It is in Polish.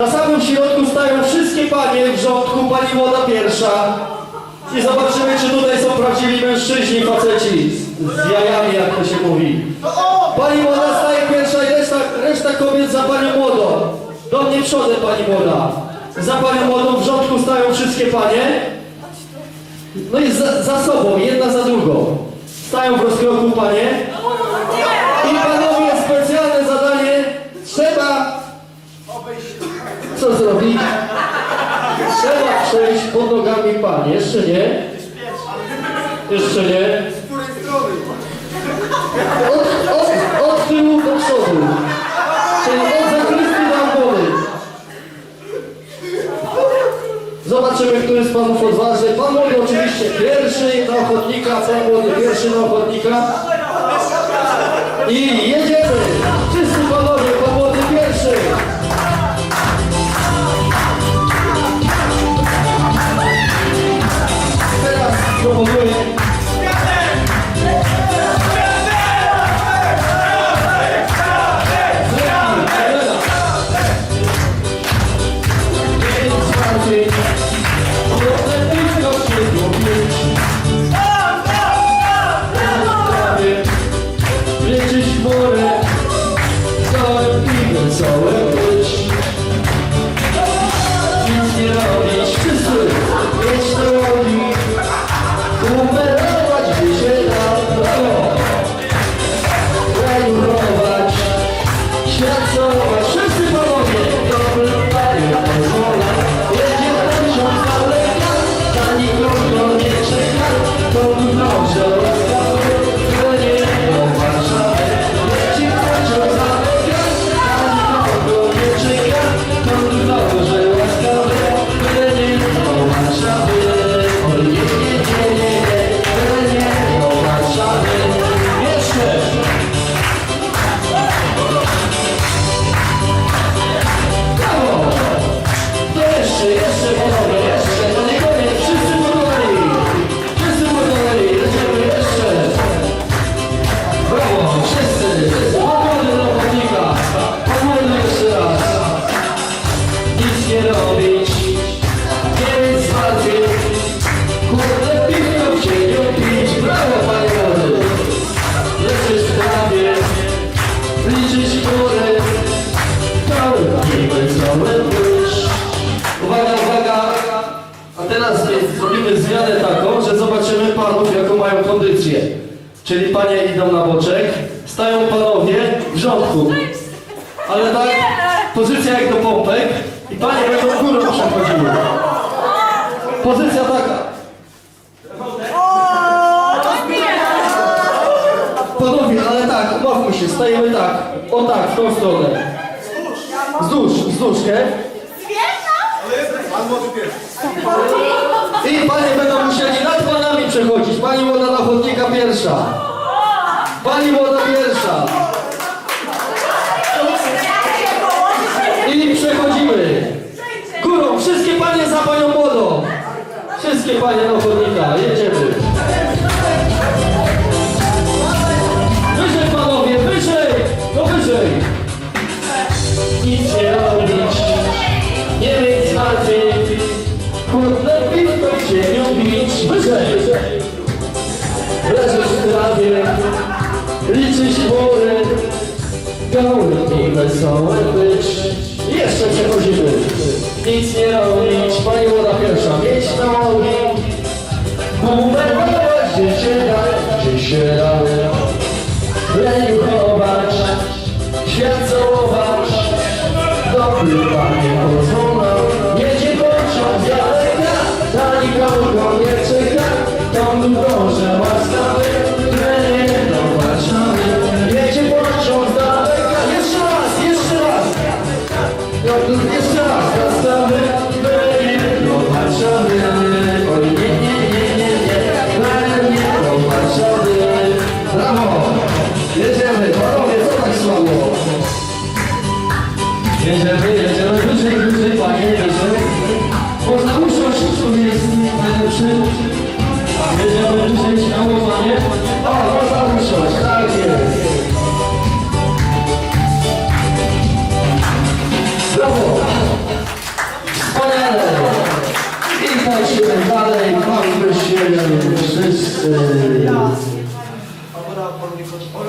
Na samym środku stają wszystkie panie w rządku, pani młoda pierwsza. I zobaczymy, czy tutaj są prawdziwi mężczyźni, faceci z, jajami, jak to się mówi. Pani młoda staje pierwsza i reszta, reszta kobiet za panią młodą. Do mnie przodem, pani młoda. Za panią młodą w rządku stają wszystkie panie. No i za, za sobą, jedna za drugą. Stają w rozkroku panie. I panowie, specjalne zadanie. Trzeba co zrobić? Trzeba przejść pod nogami pań. Jeszcze nie? Jeszcze nie? Od, od, od tyłu do przodu. Czyli od zakrystii do ambony. Zobaczymy, który z panów odważny. Pan młody oczywiście pierwszy na ochotnika, pan pierwszy na ochotnika. I jedziemy! Czyli panie idą na boczek, stają panowie w rządku. Ale tak, pozycja jak do pompek i panie będą górą przechodziły. Pozycja taka. Panowie, ale tak, umówmy się, stajemy tak. O tak, w tą stronę. Wzdłuż, wzdłużkę. I panie będą musieli nad panami przechodzić. Pani młoda na chodnika pierwsza. Pani młoda pierwsza. I przechodzimy. Górą, wszystkie panie za panią młodą. Wszystkie panie na chodnika, wesołe być. Jeszcze przechodzimy. Nic nie robić, pani młoda pierwsza, mieć nogi, bumerować, gdzie się da, gdzie się da. Wszyscy. Oj,